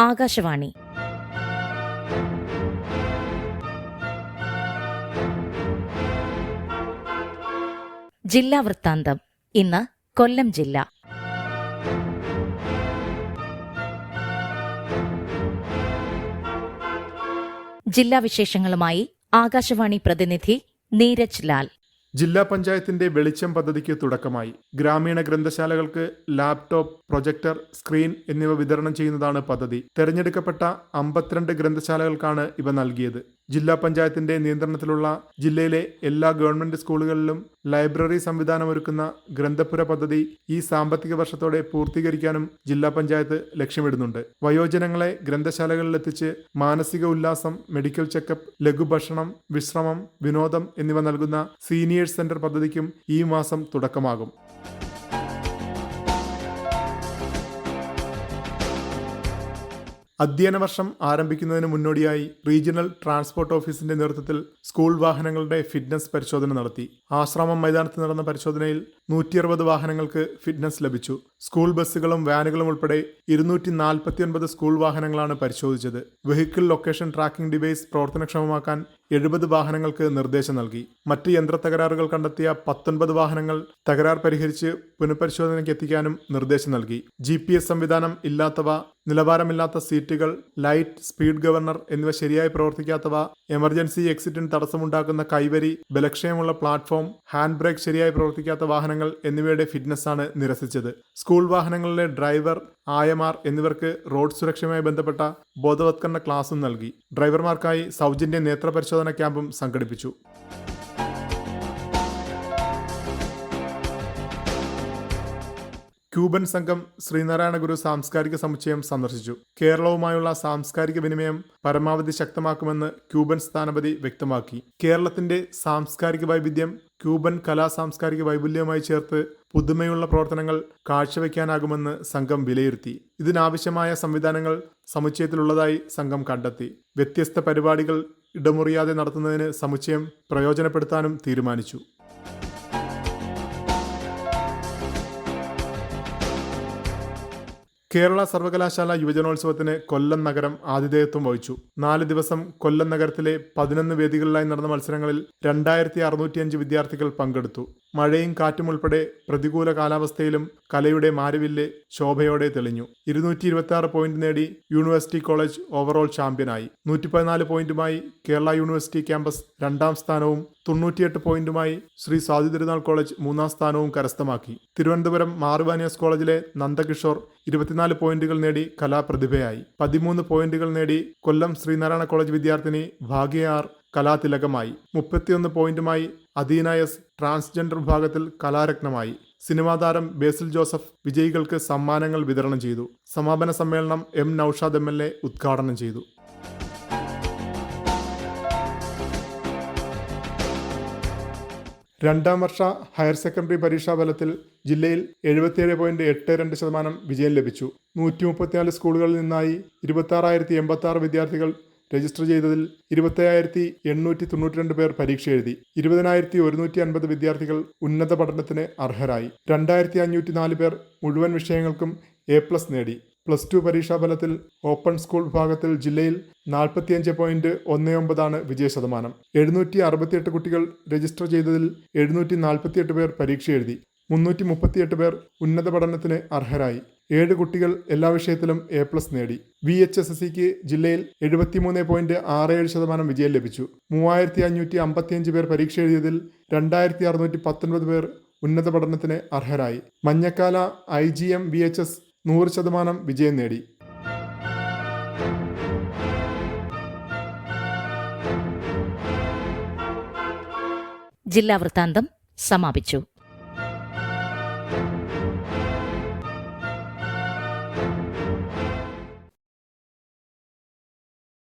ആകാശവാണി. ജില്ലാ വൃത്താന്തം. ഇന്ന് കൊല്ലം ജില്ല. ജില്ലാ വിശേഷങ്ങളുമായി ആകാശവാണി പ്രതിനിധി നീരജ് ലാൽ. ജില്ലാ പഞ്ചായത്തിന്റെ വെളിച്ചം പദ്ധതിക്ക് തുടക്കമായി. ഗ്രാമീണ ഗ്രന്ഥശാലകൾക്ക് ലാപ്ടോപ്പ് പ്രൊജക്ടർ സ്ക്രീൻ എന്നിവ വിതരണം ചെയ്യുന്നതാണ് പദ്ധതി. തെരഞ്ഞെടുക്കപ്പെട്ട അമ്പത്തിരണ്ട് ഗ്രന്ഥശാലകൾക്കാണ് ഇവ നൽകിയത്. ജില്ലാ പഞ്ചായത്തിന്റെ നിയന്ത്രണത്തിലുള്ള ജില്ലയിലെ എല്ലാ ഗവൺമെന്റ് സ്കൂളുകളിലും ലൈബ്രറി സംവിധാനമൊരുക്കുന്ന ഗ്രന്ഥപുര പദ്ധതി ഈ സാമ്പത്തിക വർഷത്തോടെ പൂർത്തീകരിക്കാനും ജില്ലാ പഞ്ചായത്ത് ലക്ഷ്യമിടുന്നുണ്ട്. വയോജനങ്ങളെ ഗ്രന്ഥശാലകളിലെത്തിച്ച് മാനസിക ഉല്ലാസം മെഡിക്കൽ ചെക്കപ്പ് ലഘുഭക്ഷണം വിശ്രമം വിനോദം എന്നിവ നൽകുന്ന സീനിയേഴ്സ് സെന്റർ പദ്ധതിക്കും ഈ മാസം തുടക്കമാകും. അധ്യയന വർഷം ആരംഭിക്കുന്നതിന് മുന്നോടിയായി റീജിയണൽ ട്രാൻസ്പോർട്ട് ഓഫീസിന്റെ നേതൃത്വത്തിൽ സ്കൂൾ വാഹനങ്ങളുടെ ഫിറ്റ്നസ് പരിശോധന നടത്തി. ആശ്രമം മൈതാനത്ത് നടന്ന പരിശോധനയിൽ നൂറ്റി അറുപത് വാഹനങ്ങൾക്ക് ഫിറ്റ്നസ് ലഭിച്ചു. സ്കൂൾ ബസ്സുകളും വാനുകളും ഉൾപ്പെടെ ഇരുന്നൂറ്റി നാൽപ്പത്തിയൊൻപത് സ്കൂൾ വാഹനങ്ങളാണ് പരിശോധിച്ചത്. വെഹിക്കിൾ ലൊക്കേഷൻ ട്രാക്കിംഗ് ഡിവൈസ് പ്രവർത്തനക്ഷമമാക്കാൻ എഴുപത് വാഹനങ്ങൾക്ക് നിർദ്ദേശം നൽകി. മറ്റ് യന്ത്ര തകരാറുകൾ കണ്ടെത്തിയ പത്തൊൻപത് വാഹനങ്ങൾ തകരാർ പരിഹരിച്ച് പുനഃപരിശോധനയ്ക്ക് എത്തിക്കാനും നിർദ്ദേശം നൽകി. ജി പി എസ് സംവിധാനം ഇല്ലാത്തവ നിലവാരമില്ലാത്ത സീറ്റുകൾ ലൈറ്റ് സ്പീഡ് ഗവർണർ എന്നിവ ശരിയായി പ്രവർത്തിക്കാത്തവ എമർജൻസി എക്സിറ്റിന് തടസ്സമുണ്ടാക്കുന്ന കൈവരി ബലക്ഷയമുള്ള പ്ലാറ്റ്ഫോം ഹാൻഡ് ബ്രേക്ക് ശരിയായി പ്രവർത്തിക്കാത്ത വാഹനങ്ങൾ എന്നിവയുടെ ഫിറ്റ്നസ്സാണ് നിരസിച്ചത്. സ്കൂൾ വാഹനങ്ങളിലെ ഡ്രൈവർ ആയമാർ എന്നിവർക്ക് റോഡ് സുരക്ഷയുമായി ബന്ധപ്പെട്ട ബോധവത്കരണ ക്ലാസും നൽകി. ഡ്രൈവർമാർക്കായി സൗജന്യ നേത്രപരിശോധന ക്യാമ്പും സംഘടിപ്പിച്ചു. ക്യൂബൻ സംഘം ശ്രീനാരായണ ഗുരു സാംസ്കാരിക സമുച്ചയം സന്ദർശിച്ചു. കേരളവുമായുള്ള സാംസ്കാരിക വിനിമയം പരമാവധി ശക്തമാക്കുമെന്ന് ക്യൂബൻ സ്ഥാനപതി വ്യക്തമാക്കി. കേരളത്തിന്റെ സാംസ്കാരിക വൈവിധ്യം ക്യൂബൻ കലാ സാംസ്കാരിക വൈപുല്യവുമായി ചേർത്ത് പുതുമയുള്ള പ്രവർത്തനങ്ങൾ കാഴ്ചവെക്കാനാകുമെന്ന് സംഘം വിലയിരുത്തി. ഇതിനാവശ്യമായ സംവിധാനങ്ങൾ സമുച്ചയത്തിലുള്ളതായി സംഘം കണ്ടെത്തി. വ്യത്യസ്ത പരിപാടികൾ ഇടമുറിയാതെ നടത്തുന്നതിന് സമുച്ചയം പ്രയോജനപ്പെടുത്താനും തീരുമാനിച്ചു. കേരള സർവകലാശാല യുവജനോത്സവത്തിന് കൊല്ലം നഗരം ആതിഥേയത്വം വഹിച്ചു. നാല് ദിവസം കൊല്ലം നഗരത്തിലെ പതിനൊന്ന് വേദികളിലായി നടന്ന മത്സരങ്ങളിൽ രണ്ടായിരത്തി അറുന്നൂറ്റിയഞ്ച് വിദ്യാർത്ഥികൾ പങ്കെടുത്തു. മഴയും കാറ്റും ഉൾപ്പെടെ പ്രതികൂല കാലാവസ്ഥയിലും കലയുടെ മാരുവില്ല് ശോഭയോടെ തെളിഞ്ഞു. ഇരുന്നൂറ്റി ഇരുപത്തി ആറ് പോയിന്റ് നേടി യൂണിവേഴ്സിറ്റി കോളേജ് ഓവറോൾ ചാമ്പ്യനായി നൂറ്റി പതിനാല് പോയിന്റുമായി കേരള യൂണിവേഴ്സിറ്റി ക്യാമ്പസ് രണ്ടാം സ്ഥാനവും തൊണ്ണൂറ്റിയെട്ട് പോയിന്റുമായി ശ്രീ സ്വാതി തിരുനാൾ കോളേജ് മൂന്നാം സ്ഥാനവും കരസ്ഥമാക്കി. തിരുവനന്തപുരം മാറുവാനിയസ് കോളേജിലെ നന്ദകിഷോർ ഇരുപത്തിനാല് പോയിന്റുകൾ നേടി കലാപ്രതിഭയായി. പതിമൂന്ന് പോയിന്റുകൾ നേടി കൊല്ലം ശ്രീനാരായണ കോളേജ് വിദ്യാർത്ഥിനി ഭാഗ്യയാർ കലാതിലകമായി. മുപ്പത്തിയൊന്ന് പോയിന്റുമായി അദീന എസ് ട്രാൻസ്ജെൻഡർ വിഭാഗത്തിൽ കലാരത്നമായി. സിനിമാ താരം ബേസിൽ ജോസഫ് വിജയികൾക്ക് സമ്മാനങ്ങൾ വിതരണം ചെയ്തു. സമാപന സമ്മേളനം M Noushad M L A ഉദ്ഘാടനം ചെയ്തു. രണ്ടാം വർഷ ഹയർ സെക്കൻഡറി പരീക്ഷാ ഫലത്തിൽ ജില്ലയിൽ എഴുപത്തിയേഴ് പോയിന്റ് എട്ട് രണ്ട് ശതമാനം വിജയം ലഭിച്ചു. നൂറ്റി മുപ്പത്തിനാല് സ്കൂളുകളിൽ നിന്നായി ഇരുപത്തി ആറായിരത്തി വിദ്യാർത്ഥികൾ രജിസ്റ്റർ ചെയ്തതിൽ ഇരുപത്തയ്യായിരത്തി എണ്ണൂറ്റി തൊണ്ണൂറ്റി രണ്ട് പേർ പരീക്ഷ എഴുതി. ഇരുപതിനായിരത്തി ഒരുന്നൂറ്റി അൻപത് വിദ്യാർത്ഥികൾ ഉന്നത പഠനത്തിന് അർഹരായി. രണ്ടായിരത്തി അഞ്ഞൂറ്റി നാല് പേർ മുഴുവൻ വിഷയങ്ങൾക്കും എ പ്ലസ് നേടി. പ്ലസ് ടു പരീക്ഷാഫലത്തിൽ ഓപ്പൺ സ്കൂൾ വിഭാഗത്തിൽ ജില്ലയിൽ നാൽപ്പത്തിയഞ്ച് പോയിന്റ് ഒന്ന് ഒമ്പതാണ് വിജയ ശതമാനം എഴുന്നൂറ്റി അറുപത്തിയെട്ട് കുട്ടികൾ രജിസ്റ്റർ ചെയ്തതിൽ എഴുന്നൂറ്റി നാൽപ്പത്തിയെട്ട് പേർ പരീക്ഷ എഴുതി. മുന്നൂറ്റി മുപ്പത്തിയെട്ട് പേർ ഉന്നത പഠനത്തിന് അർഹരായി. ഏഴ് കുട്ടികൾ എല്ലാ വിഷയത്തിലും എ പ്ലസ് നേടി. വി എച്ച് എസ് എസ് സിക്ക് ജില്ലയിൽ എഴുപത്തിമൂന്ന് പോയിന്റ് ആറ് ഏഴ് ശതമാനം വിജയം ലഭിച്ചു. മൂവായിരത്തി അഞ്ഞൂറ്റി അമ്പത്തിയഞ്ച് പേർ പരീക്ഷ എഴുതിയതിൽ രണ്ടായിരത്തി അറുന്നൂറ്റി പത്തൊൻപത് പേർ ഉന്നത പഠനത്തിന് അർഹരായി. Manjakkala I G M V H S നൂറ് ശതമാനം വിജയം നേടി. ജില്ലാ വൃത്താന്തം സമാപിച്ചു.